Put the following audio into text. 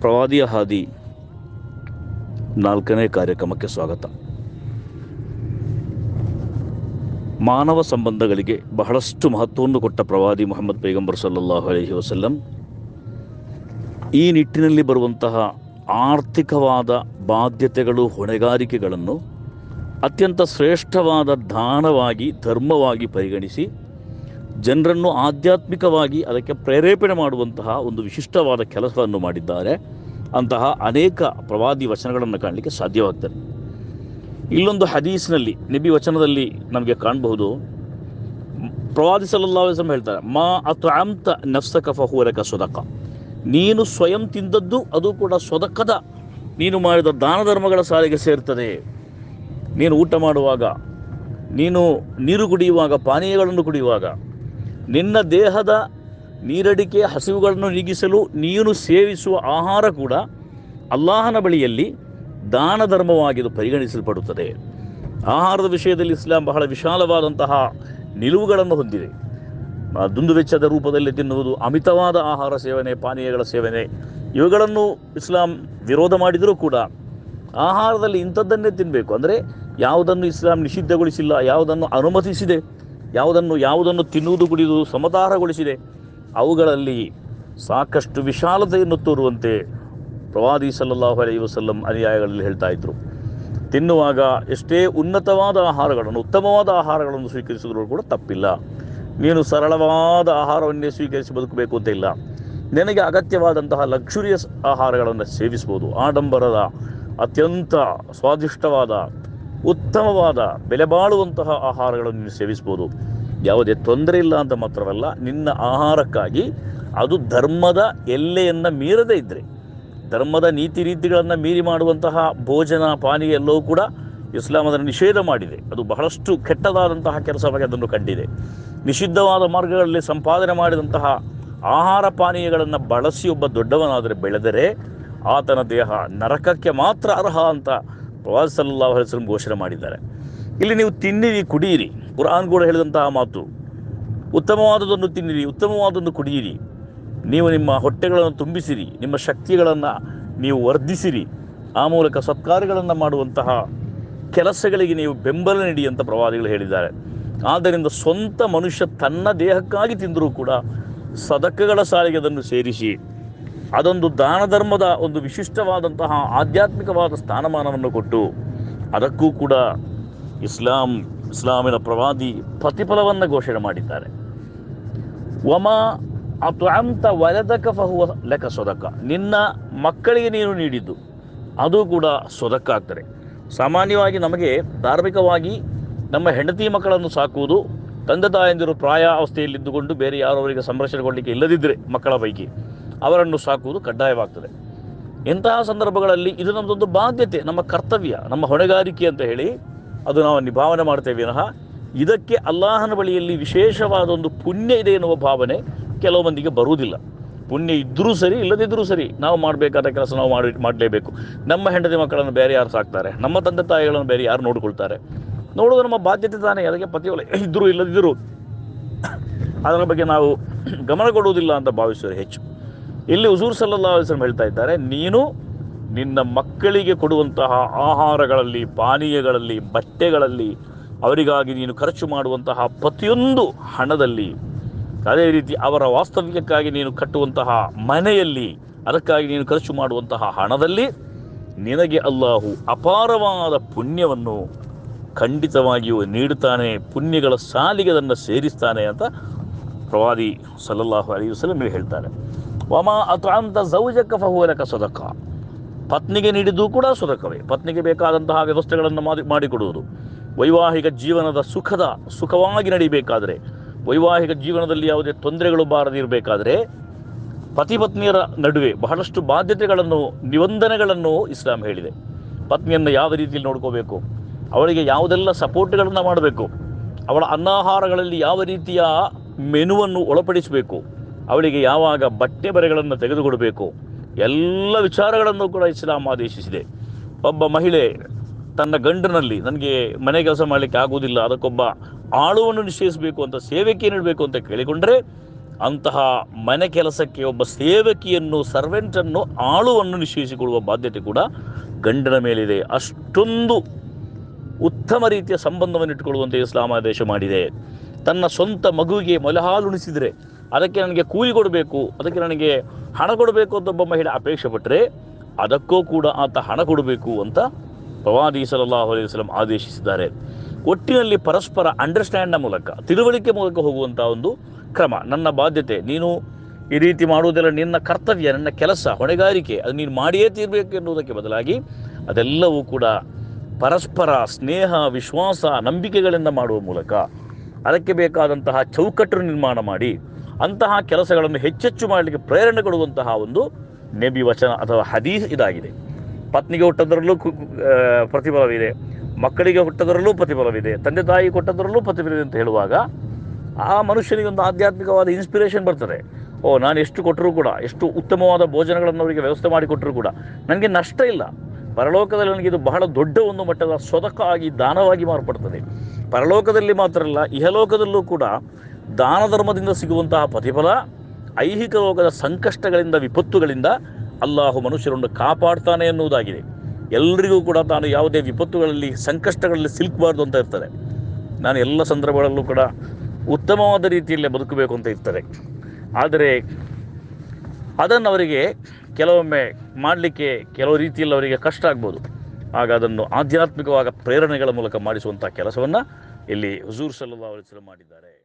ಪ್ರವಾದಿಯ ಹಾದಿ ನಾಲ್ಕನೇ ಕಾರ್ಯಕ್ರಮಕ್ಕೆ ಸ್ವಾಗತ ಮಾನವ ಸಂಬಂಧಗಳಿಗೆ ಬಹಳಷ್ಟು ಮಹತ್ವವನ್ನು ಕೊಟ್ಟ ಪ್ರವಾದಿ ಮೊಹಮ್ಮದ್ ಪೈಗಂಬರ್ ಸಲ್ಲಲ್ಲಾಹು ಅಲಹಿ ವಸಲ್ಲಂ ಈ ನಿಟ್ಟಿನಲ್ಲಿ ಬರುವಂತಹ ಆರ್ಥಿಕವಾದ ಬಾಧ್ಯತೆಗಳು, ಹೊಣೆಗಾರಿಕೆಗಳನ್ನು ಅತ್ಯಂತ ಶ್ರೇಷ್ಠವಾದ ದಾನವಾಗಿ ಧರ್ಮವಾಗಿ ಪರಿಗಣಿಸಿ, ಜನರನ್ನು ಆಧ್ಯಾತ್ಮಿಕವಾಗಿ ಅದಕ್ಕೆ ಪ್ರೇರೇಪಣೆ ಮಾಡುವಂತಹ ಒಂದು ವಿಶಿಷ್ಟವಾದ ಕೆಲಸವನ್ನು ಮಾಡಿದ್ದಾರೆ. ಅಂತಹ ಅನೇಕ ಪ್ರವಾದಿ ವಚನಗಳನ್ನು ಕಾಣಲಿಕ್ಕೆ ಸಾಧ್ಯವಾಗ್ತದೆ. ಇಲ್ಲೊಂದು ಹದೀಸ್ನಲ್ಲಿ, ನಿಬಿ ವಚನದಲ್ಲಿ ನಮಗೆ ಕಾಣಬಹುದು. ಪ್ರವಾದಿ ವಸಲ್ಲಂ ಹೇಳ್ತಾರೆ, ಮಾ ಅತ್ಅಮ್ತ ನಫ್ಸಕ ಫಹೂರಕ ಸದಕ. ನೀನು ಸ್ವಯಂ ತಿಂದದ್ದು ಅದು ಕೂಡ ಸ್ವದಕದ ನೀನು ಮಾಡಿದ ದಾನ ಧರ್ಮಗಳ ಸಾಲಿಗೆ ಸೇರ್ತದೆ. ನೀನು ಊಟ ಮಾಡುವಾಗ, ನೀನು ನೀರು ಕುಡಿಯುವಾಗ, ಪಾನೀಯಗಳನ್ನು ಕುಡಿಯುವಾಗ, ನಿನ್ನ ದೇಹದ ನೀರಡಿಕೆ ಹಸಿವುಗಳನ್ನು ನೀಗಿಸಲು ನೀನು ಸೇವಿಸುವ ಆಹಾರ ಕೂಡ ಅಲ್ಲಾಹನ ಬಳಿಯಲ್ಲಿ ದಾನ ಧರ್ಮವಾಗಿದ್ದು ಪರಿಗಣಿಸಲ್ಪಡುತ್ತದೆ. ಆಹಾರದ ವಿಷಯದಲ್ಲಿ ಇಸ್ಲಾಂ ಬಹಳ ವಿಶಾಲವಾದಂತಹ ನಿಲುವುಗಳನ್ನು ಹೊಂದಿದೆ. ಆ ದುಂದು ವೆಚ್ಚದ ರೂಪದಲ್ಲಿ ತಿನ್ನುವುದು ಅಮಿತವಾದ ಆಹಾರ ಸೇವನೆ, ಪಾನೀಯಗಳ ಸೇವನೆ. ಇವುಗಳನ್ನು ಇಸ್ಲಾಂ ವಿರೋಧ ಮಾಡಿದರೂ ಕೂಡ ಆಹಾರದಲ್ಲಿ ಇಂಥದ್ದನ್ನೇ ತಿನ್ನಬೇಕು ಅಂದರೆ ಯಾವುದನ್ನು ಇಸ್ಲಾಂ ನಿಷಿದ್ಧಗೊಳಿಸಿಲ್ಲ, ಯಾವುದನ್ನು ಅನುಮತಿಸಿದೆ, ಯಾವುದನ್ನು ಯಾವುದನ್ನು ತಿನ್ನುವುದು ಕುಡಿಯುವುದು ಸಮತಾರಗೊಳಿಸಿದೆ, ಅವುಗಳಲ್ಲಿ ಸಾಕಷ್ಟು ವಿಶಾಲತೆಯನ್ನು ತೋರುವಂತೆ ಪ್ರವಾದಿ ಸಲ್ಲಲ್ಲಾಹು ಅಲೈ ವಸಲ್ಲಂ ಅನುಯಾಯಗಳಲ್ಲಿ ಹೇಳ್ತಾ ಇದ್ರು. ತಿನ್ನುವಾಗ ಎಷ್ಟೇ ಉನ್ನತವಾದ ಆಹಾರಗಳನ್ನು, ಉತ್ತಮವಾದ ಆಹಾರಗಳನ್ನು ಸ್ವೀಕರಿಸಿದರೂ ಕೂಡ ತಪ್ಪಿಲ್ಲ. ನೀನು ಸರಳವಾದ ಆಹಾರವನ್ನೇ ಸ್ವೀಕರಿಸಿ ಬದುಕಬೇಕು ಅಂತ ಇಲ್ಲ. ನಿನಗೆ ಅಗತ್ಯವಾದಂತಹ ಲಕ್ಷುರಿಯಸ್ ಆಹಾರಗಳನ್ನು ಸೇವಿಸ್ಬೋದು ಆಡಂಬರದ, ಅತ್ಯಂತ ಸ್ವಾದಿಷ್ಟವಾದ, ಉತ್ತಮವಾದ, ಬೆಲೆ ಬಾಳುವಂತಹ ಆಹಾರಗಳನ್ನು ನೀನು ಸೇವಿಸ್ಬೋದು ಯಾವುದೇ ತೊಂದರೆ ಇಲ್ಲ ಅಂತ ಮಾತ್ರವಲ್ಲ, ನಿನ್ನ ಆಹಾರಕ್ಕಾಗಿ ಅದು ಧರ್ಮದ ಎಲ್ಲೆಯನ್ನು ಮೀರದೇ ಇದ್ದರೆ ಧರ್ಮದ ನೀತಿ ರೀತಿಗಳನ್ನು ಮೀರಿ ಮಾಡುವಂತಹ ಭೋಜನ, ಪಾನೀಯ ಎಲ್ಲವೂ ಕೂಡ ಇಸ್ಲಾಂ ಅದನ್ನು ನಿಷೇಧ ಮಾಡಿದೆ. ಅದು ಬಹಳಷ್ಟು ಕೆಟ್ಟದಾದಂತಹ ಕೆಲಸವಾಗಿ ಅದನ್ನು ಕಂಡಿದೆ. ನಿಷಿದ್ಧವಾದ ಮಾರ್ಗಗಳಲ್ಲಿ ಸಂಪಾದನೆ ಮಾಡಿದಂತಹ ಆಹಾರ ಪಾನೀಯಗಳನ್ನು ಬಳಸಿ ಒಬ್ಬ ದೊಡ್ಡವನಾದರೆ ಬೆಳೆದರೆ ಆತನ ದೇಹ ನರಕಕ್ಕೆ ಮಾತ್ರ ಅರ್ಹ ಅಂತ ಪ್ರವಾಸ ಸಲ್ಲಾಹ್ ಹೆಸರು ಘೋಷಣೆ ಮಾಡಿದ್ದಾರೆ. ಇಲ್ಲಿ ನೀವು ತಿನ್ನಿರಿ, ಕುಡಿಯಿರಿ. ಕುರಾನ್ ಕೂಡ ಹೇಳಿದಂತಹ ಮಾತು ಉತ್ತಮವಾದದನ್ನು ತಿನ್ನಿರಿ ಉತ್ತಮವಾದನ್ನು ಕುಡಿಯಿರಿ. ನೀವು ನಿಮ್ಮ ಹೊಟ್ಟೆಗಳನ್ನು ತುಂಬಿಸಿರಿ, ನಿಮ್ಮ ಶಕ್ತಿಗಳನ್ನು ನೀವು ವರ್ಧಿಸಿರಿ. ಆ ಮೂಲಕ ಸತ್ಕಾರಗಳನ್ನು ಮಾಡುವಂತಹ ಕೆಲಸಗಳಿಗೆ ನೀವು ಬೆಂಬಲ ನೀಡಿ ಅಂತ ಪ್ರವಾದಿಗಳು ಹೇಳಿದ್ದಾರೆ. ಆದ್ದರಿಂದ ಸ್ವಂತ ಮನುಷ್ಯ ತನ್ನ ದೇಹಕ್ಕಾಗಿ ತಿಂದರೂ ಕೂಡ ಸದಕಗಳ ಸಾಲಿಗೆ ಅದನ್ನು ಸೇರಿಸಿ ಅದೊಂದು ದಾನ ಧರ್ಮದ ಒಂದು ವಿಶಿಷ್ಟವಾದಂತಹ ಆಧ್ಯಾತ್ಮಿಕವಾದ ಸ್ಥಾನಮಾನವನ್ನು ಕೊಟ್ಟು ಅದಕ್ಕೂ ಕೂಡ ಇಸ್ಲಾಂ, ಇಸ್ಲಾಮಿನ ಪ್ರವಾದಿ ಪ್ರತಿಫಲವನ್ನು ಘೋಷಣೆ ಮಾಡಿದ್ದಾರೆ. ವಮ ಅತ್ವಂತ ವಲದಕ ಫಹುವ ಲೆಕ್ಕ ಸೊದಕ. ನಿನ್ನ ಮಕ್ಕಳಿಗೆ ನೀನು ನೀಡಿದ್ದು, ಅದು ಕೂಡ ಸೊದಕ ಆಗ್ತದೆ. ಸಾಮಾನ್ಯವಾಗಿ ನಮಗೆ ಧಾರ್ಮಿಕವಾಗಿ ನಮ್ಮ ಹೆಂಡತಿ ಮಕ್ಕಳನ್ನು ಸಾಕುವುದು ತಂದೆ ತಾಯಂದಿರು ಪ್ರಾಯ ಅವಸ್ಥೆಯಲ್ಲಿದ್ದುಕೊಂಡು ಬೇರೆ ಯಾರು ಅವರಿಗೆ ಸಂರಕ್ಷಣೆಗೊಳ್ಳಲಿಕ್ಕೆ ಇಲ್ಲದಿದ್ದರೆ ಮಕ್ಕಳ ಪೈಕಿ ಅವರನ್ನು ಸಾಕುವುದು ಕಡ್ಡಾಯವಾಗ್ತದೆ. ಇಂತಹ ಸಂದರ್ಭಗಳಲ್ಲಿ ಇದು ನಮ್ಮದೊಂದು ಬಾಧ್ಯತೆ, ನಮ್ಮ ಕರ್ತವ್ಯ, ನಮ್ಮ ಹೊಣೆಗಾರಿಕೆ ಅಂತ ಹೇಳಿ ಅದು ನಾವು ನಿಭಾವನೆ ಮಾಡ್ತೇವೆ ವಿನಃ. ಇದಕ್ಕೆ ಅಲ್ಲಾಹನ ಬಳಿಯಲ್ಲಿ ವಿಶೇಷವಾದ ಒಂದು ಪುಣ್ಯ ಇದೆ ಎನ್ನುವ ಭಾವನೆ ಕೆಲವು ಮಂದಿಗೆ ಬರುವುದಿಲ್ಲ. ಪುಣ್ಯ ಇದ್ದರೂ ಸರಿ ಇಲ್ಲದಿದ್ದರೂ ಸರಿ, ನಾವು ಮಾಡಬೇಕಾದ ಕೆಲಸ ನಾವು ಮಾಡಿ, ಮಾಡಲೇಬೇಕು. ನಮ್ಮ ಹೆಂಡತಿ ಮಕ್ಕಳನ್ನು ಬೇರೆ ಯಾರು ಸಾಕ್ತಾರೆ? ನಮ್ಮ ತಂದೆ ತಾಯಿಗಳನ್ನು ಬೇರೆ ಯಾರು ನೋಡಿಕೊಳ್ತಾರೆ? ನೋಡೋದು ನಮ್ಮ ಬಾಧ್ಯತೆ ತಾನೇ, ಅದಕ್ಕೆ ಪತಿಯೊಲೆ ಇದ್ದರೂ ಇಲ್ಲದಿದ್ದರೂ ಅದರ ಬಗ್ಗೆ ನಾವು ಗಮನ ಕೊಡುವುದಿಲ್ಲ ಅಂತ ಭಾವಿಸುವರು ಹೆಚ್ಚು. ಇಲ್ಲಿ ಹುಸೂರ್ ಸಲ್ಲಾ ಹೇಳ್ತಾ ಇದ್ದಾರೆ, ನೀನು ನಿನ್ನ ಮಕ್ಕಳಿಗೆ ಕೊಡುವಂತಹ ಆಹಾರಗಳಲ್ಲಿ, ಪಾನೀಯಗಳಲ್ಲಿ, ಬಟ್ಟೆಗಳಲ್ಲಿ ಅವರಿಗಾಗಿ ನೀನು ಖರ್ಚು ಮಾಡುವಂತಹ ಪ್ರತಿಯೊಂದು ಹಣದಲ್ಲಿ, ಅದೇ ರೀತಿ ಅವರ ವಾಸ್ತವ್ಯಕ್ಕಾಗಿ ನೀನು ಕಟ್ಟುವಂತಹ ಮನೆಯಲ್ಲಿ, ಅದಕ್ಕಾಗಿ ನೀನು ಖರ್ಚು ಮಾಡುವಂತಹ ಹಣದಲ್ಲಿ ನಿನಗೆ ಅಲ್ಲಾಹು ಅಪಾರವಾದ ಪುಣ್ಯವನ್ನು ಖಂಡಿತವಾಗಿಯೂ ನೀಡುತ್ತಾನೆ, ಪುಣ್ಯಗಳ ಸಾಲಿಗೆ ಅದನ್ನು ಸೇರಿಸ್ತಾನೆ ಅಂತ ಪ್ರವಾದಿ ಸಲ್ಲಲ್ಲಾಹು ಅಲಿ ವಸಲಂ ಹೇಳ್ತಾರೆ. ವಮ ಅತ್ರಾಂತ ಸೌಜಕ ಫಹುವಲಕ ಸದಕ. ಪತ್ನಿಗೆ ನೀಡಿದ್ದು ಕೂಡ ಸುರಕವೇ ಪತ್ನಿಗೆ ಬೇಕಾದಂತಹ ವ್ಯವಸ್ಥೆಗಳನ್ನು ಮಾಡಿ, ಮಾಡಿಕೊಡುವುದು. ವೈವಾಹಿಕ ಜೀವನದ ಸುಖದ, ಸುಖವಾಗಿ ನಡೀಬೇಕಾದರೆ, ವೈವಾಹಿಕ ಜೀವನದಲ್ಲಿ ಯಾವುದೇ ತೊಂದರೆಗಳು ಬಾರದಿರಬೇಕಾದರೆ, ಪತಿ ಪತ್ನಿಯರ ನಡುವೆ ಬಹಳಷ್ಟು ಬಾಧ್ಯತೆಗಳನ್ನು, ನಿಬಂಧನೆಗಳನ್ನು ಇಸ್ಲಾಂ ಹೇಳಿದೆ. ಪತ್ನಿಯನ್ನು ಯಾವ ರೀತಿಯಲ್ಲಿ ನೋಡ್ಕೋಬೇಕು? ಅವಳಿಗೆ ಯಾವುದೆಲ್ಲ ಸಪೋರ್ಟ್ಗಳನ್ನು ಮಾಡಬೇಕು, ಅವಳ ಅನ್ನಾಹಾರಗಳಲ್ಲಿ ಯಾವ ರೀತಿಯ ಮೆನುವನ್ನು ಒಳಪಡಿಸಬೇಕು, ಅವಳಿಗೆ ಯಾವಾಗ ಬಟ್ಟೆ ಬರೆಗಳನ್ನು ತೆಗೆದುಕೊಡಬೇಕು, ಎಲ್ಲ ವಿಚಾರಗಳನ್ನು ಕೂಡ ಇಸ್ಲಾಂ ಆದೇಶಿಸಿದೆ. ಒಬ್ಬ ಮಹಿಳೆ ತನ್ನ ಗಂಡನಲ್ಲಿ, ನನಗೆ ಮನೆ ಕೆಲಸ ಮಾಡಲಿಕ್ಕೆ ಆಗುವುದಿಲ್ಲ, ಅದಕ್ಕೊಬ್ಬ ಆಳುವನ್ನು ನಿಶ್ಚಯಿಸಬೇಕು ಅಂತ ಸೇವಕಿ ನೀಡಬೇಕು ಅಂತ ಕೇಳಿಕೊಂಡರೆ, ಅಂತಹ ಮನೆ ಕೆಲಸಕ್ಕೆ ಒಬ್ಬ ಸೇವಕಿಯನ್ನು ಸರ್ವೆಂಟನ್ನು ಆಳುವನ್ನು ನಿಶ್ಚಯಿಸಿಕೊಳ್ಳುವ ಬಾಧ್ಯತೆ ಕೂಡ ಗಂಡನ ಮೇಲಿದೆ. ಅಷ್ಟೊಂದು ಉತ್ತಮ ರೀತಿಯ ಸಂಬಂಧವನ್ನು ಇಟ್ಟುಕೊಳ್ಳುವಂತೆ ಇಸ್ಲಾಮ ಆದೇಶ ಮಾಡಿದೆ. ತನ್ನ ಸ್ವಂತ ಮಗುವಿಗೆ ಮೊಲಹಾಲುಣಿಸಿದರೆ ಅದಕ್ಕೆ ನನಗೆ ಕೂಲಿ ಕೊಡಬೇಕು, ಅದಕ್ಕೆ ನನಗೆ ಹಣ ಕೊಡಬೇಕು ಅಂತ ಒಬ್ಬ ಮಹಿಳೆ ಅಪೇಕ್ಷೆ ಪಟ್ಟರೆ ಅದಕ್ಕೂ ಕೂಡ ಆತ ಹಣ ಕೊಡಬೇಕು ಅಂತ ಪ್ರವಾದಿ ಸಲಲ್ಲಾಹು ಅಲೈಹಿ ವಸಲ್ಲಂ ಆದೇಶಿಸಿದ್ದಾರೆ. ಒಟ್ಟಿನಲ್ಲಿ ಪರಸ್ಪರ ಅಂಡರ್ಸ್ಟ್ಯಾಂಡ್ನ ಮೂಲಕ, ತಿಳುವಳಿಕೆ ಮೂಲಕ ಹೋಗುವಂಥ ಒಂದು ಕ್ರಮ, ನನ್ನ ಬಾಧ್ಯತೆ, ನೀನು ಈ ರೀತಿ ಮಾಡುವುದೆಲ್ಲ ನಿನ್ನ ಕರ್ತವ್ಯ, ನನ್ನ ಕೆಲಸ, ಹೊಣೆಗಾರಿಕೆ, ಅದು ನೀನು ಮಾಡಿಯೇ ತೀರಬೇಕು ಎನ್ನುವುದಕ್ಕೆ ಬದಲಾಗಿ ಅದೆಲ್ಲವೂ ಕೂಡ ಪರಸ್ಪರ ಸ್ನೇಹ, ವಿಶ್ವಾಸ, ನಂಬಿಕೆಗಳಿಂದ ಮಾಡುವ ಮೂಲಕ ಅದಕ್ಕೆ ಬೇಕಾದಂತಹ ಚೌಕಟ್ಟು ನಿರ್ಮಾಣ ಮಾಡಿ ಅಂತಹ ಕೆಲಸಗಳನ್ನು ಹೆಚ್ಚೆಚ್ಚು ಮಾಡಲಿಕ್ಕೆ ಪ್ರೇರಣೆ ಕೊಡುವಂತಹ ಒಂದು ನೆಬಿ ವಚನ ಅಥವಾ ಹದೀಸ್ ಇದಾಗಿದೆ. ಪತ್ನಿಗೆ ಹುಟ್ಟದರಲ್ಲೂ ಪ್ರತಿಫಲವಿದೆ. ಮಕ್ಕಳಿಗೆ ಹುಟ್ಟದರಲ್ಲೂ ಪ್ರತಿಫಲವಿದೆ. ತಂದೆ ತಾಯಿ ಕೊಟ್ಟದರಲ್ಲೂ ಪ್ರತಿಫಲವಿದೆ ಅಂತ ಹೇಳುವಾಗ ಆ ಮನುಷ್ಯನಿಗೆ ಒಂದು ಆಧ್ಯಾತ್ಮಿಕವಾದ ಇನ್ಸ್ಪಿರೇಷನ್ ಬರ್ತದೆ. ಓ ನಾನು ಎಷ್ಟು ಕೊಟ್ಟರೂ ಕೂಡ, ಎಷ್ಟು ಉತ್ತಮವಾದ ಭೋಜನಗಳನ್ನು ಅವರಿಗೆ ವ್ಯವಸ್ಥೆ ಮಾಡಿ ಕೊಟ್ಟರೂ ಕೂಡ, ನನಗೆ ನಷ್ಟ ಇಲ್ಲ. ಪರಲೋಕದಲ್ಲಿ ನನಗೆ ಇದು ಬಹಳ ದೊಡ್ಡ ಒಂದು ಮಟ್ಟದ ಸ್ವದಕ ಆಗಿ ದಾನವಾಗಿ ಮಾರ್ಪಡ್ತದೆ. ಪರಲೋಕದಲ್ಲಿ ಮಾತ್ರ ಅಲ್ಲ, ಇಹಲೋಕದಲ್ಲೂ ಕೂಡ ದಾನ ಧರ್ಮದಿಂದ ಸಿಗುವಂತಹ ಪ್ರತಿಫಲ, ಐಹಿಕ ಲೋಕದ ಸಂಕಷ್ಟಗಳಿಂದ, ವಿಪತ್ತುಗಳಿಂದ ಅಲ್ಲಾಹು ಮನುಷ್ಯರನ್ನು ಕಾಪಾಡ್ತಾನೆ ಎನ್ನುವುದಾಗಿದೆ. ಎಲ್ರಿಗೂ ಕೂಡ ತಾನು ಯಾವುದೇ ವಿಪತ್ತುಗಳಲ್ಲಿ, ಸಂಕಷ್ಟಗಳಲ್ಲಿ ಸಿಲುಕಬಾರ್ದು ಅಂತ ಇರ್ತದೆ. ನಾನು ಎಲ್ಲ ಸಂದರ್ಭಗಳಲ್ಲೂ ಕೂಡ ಉತ್ತಮವಾದ ರೀತಿಯಲ್ಲೇ ಬದುಕಬೇಕು ಅಂತ ಇರ್ತದೆ. ಆದರೆ ಅದನ್ನು ಅವರಿಗೆ ಕೆಲವೊಮ್ಮೆ ಮಾಡಲಿಕ್ಕೆ ಕೆಲವು ರೀತಿಯಲ್ಲಿ ಅವರಿಗೆ ಕಷ್ಟ ಆಗ್ಬೋದು. ಆಗ ಅದನ್ನು ಆಧ್ಯಾತ್ಮಿಕವಾದ ಪ್ರೇರಣೆಗಳ ಮೂಲಕ ಮಾಡಿಸುವಂಥ ಕೆಲಸವನ್ನು ಇಲ್ಲಿ ಹುಜೂರ್ ಸಲ್ಲಾ ಮಾಡಿದ್ದಾರೆ.